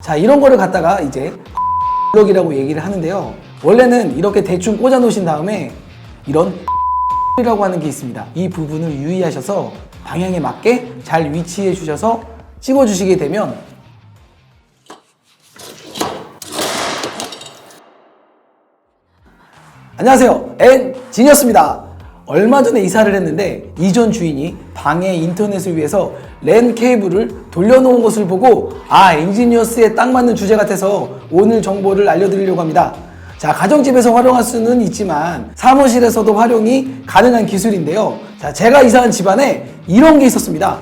자, 이런 거를 갖다가 이제 블럭이라고 얘기를 하는데요. 원래는 이렇게 대충 꽂아 놓으신 다음에 이런 이라고 하는 게 있습니다. 이 부분을 유의하셔서 방향에 맞게 잘 위치해 주셔서 찍어 주시게 되면 안녕하세요. 엔 지니어스입니다. 얼마 전에 이사를 했는데 이전 주인이 방에 인터넷을 위해서 랜 케이블을 돌려놓은 것을 보고 아 엔지니어스에 딱 맞는 주제 같아서 오늘 정보를 알려드리려고 합니다. 자 가정집에서 활용할 수는 있지만 사무실에서도 활용이 가능한 기술인데요. 자 제가 이사한 집안에 이런 게 있었습니다.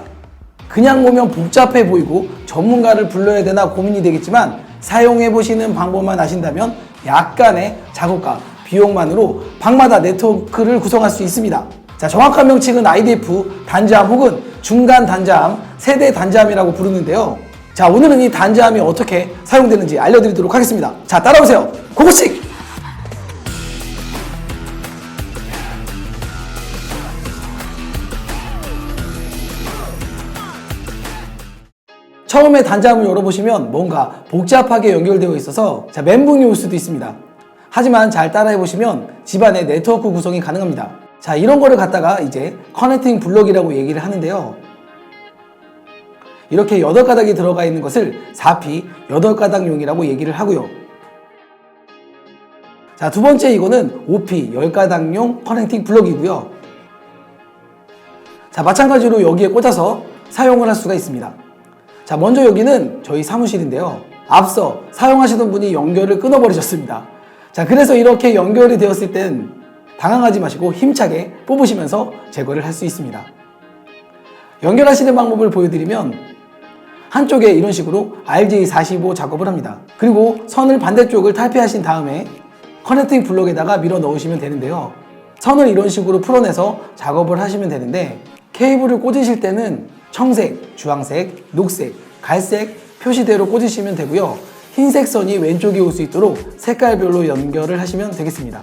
그냥 보면 복잡해 보이고 전문가를 불러야 되나 고민이 되겠지만 사용해 보시는 방법만 아신다면 약간의 작업과 비용만으로 방마다 네트워크를 구성할 수 있습니다. 자, 정확한 명칭은 IDF 단자함 혹은 중간 단자함, 세대 단자함이라고 부르는데요. 자, 오늘은 이 단자함이 어떻게 사용되는지 알려드리도록 하겠습니다. 자, 따라오세요. 고고씩! 처음에 단자함을 열어보시면 뭔가 복잡하게 연결되어 있어서 자, 멘붕이 올 수도 있습니다. 하지만 잘 따라해 보시면 집안에 네트워크 구성이 가능합니다. 자, 이런 거를 갖다가 이제 커넥팅 블럭이라고 얘기를 하는데요. 이렇게 8가닥이 들어가 있는 것을 4P 8가닥용이라고 얘기를 하고요. 자, 두 번째 이거는 5P 10가닥용 커넥팅 블럭이고요. 자, 마찬가지로 여기에 꽂아서 사용을 할 수가 있습니다. 자, 먼저 여기는 저희 사무실인데요. 앞서 사용하시던 분이 연결을 끊어버리셨습니다. 자, 그래서 이렇게 연결이 되었을 땐 당황하지 마시고 힘차게 뽑으시면서 제거를 할 수 있습니다. 연결하시는 방법을 보여드리면 한쪽에 이런 식으로 RJ45 작업을 합니다. 그리고 선을 반대쪽을 탈피하신 다음에 커넥팅 블록에다가 밀어 넣으시면 되는데요. 선을 이런 식으로 풀어내서 작업을 하시면 되는데 케이블을 꽂으실 때는 청색, 주황색, 녹색, 갈색 표시대로 꽂으시면 되고요. 흰색 선이 왼쪽에 올 수 있도록 색깔별로 연결을 하시면 되겠습니다.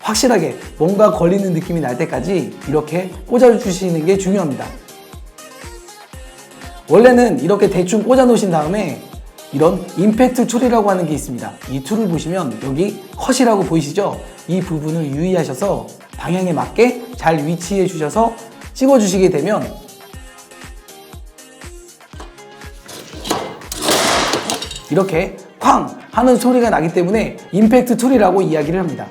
확실하게 뭔가 걸리는 느낌이 날 때까지 이렇게 꽂아주시는 게 중요합니다. 원래는 이렇게 대충 꽂아 놓으신 다음에 이런 임팩트 툴이라고 하는 게 있습니다. 이 툴을 보시면 여기 컷이라고 보이시죠? 이 부분을 유의하셔서 방향에 맞게 잘 위치해 주셔서 찍어 주시게 되면 이렇게 쾅 하는 소리가 나기 때문에 임팩트 툴이라고 이야기를 합니다.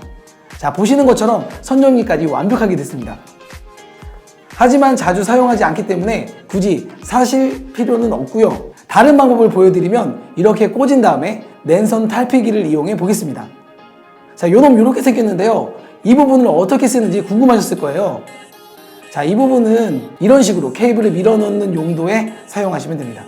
자, 보시는 것처럼 선정리까지 완벽하게 됐습니다. 하지만 자주 사용하지 않기 때문에 굳이 사실 필요는 없고요. 다른 방법을 보여드리면 이렇게 꽂은 다음에 랜선 탈피기를 이용해 보겠습니다. 자, 요놈 이렇게 생겼는데요. 이 부분을 어떻게 쓰는지 궁금하셨을 거예요. 자, 이 부분은 이런 식으로 케이블을 밀어 넣는 용도에 사용하시면 됩니다.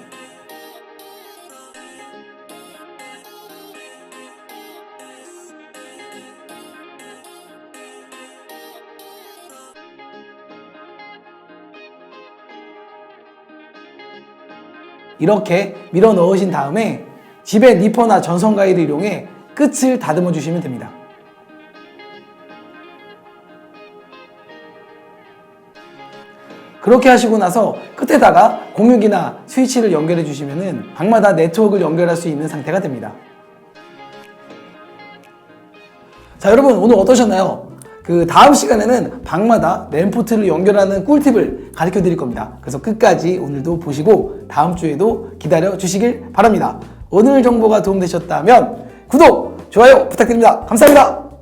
이렇게 밀어 넣으신 다음에 집에 니퍼나 전선 가위를 이용해 끝을 다듬어 주시면 됩니다. 그렇게 하시고 나서 끝에다가 공유기나 스위치를 연결해 주시면은 방마다 네트워크를 연결할 수 있는 상태가 됩니다. 자, 여러분 오늘 어떠셨나요? 그 다음 시간에는 방마다 램포트를 연결하는 꿀팁을 가르쳐 드릴 겁니다. 그래서 끝까지 오늘도 보시고 다음 주에도 기다려 주시길 바랍니다. 오늘 정보가 도움되셨다면 구독, 좋아요 부탁드립니다. 감사합니다.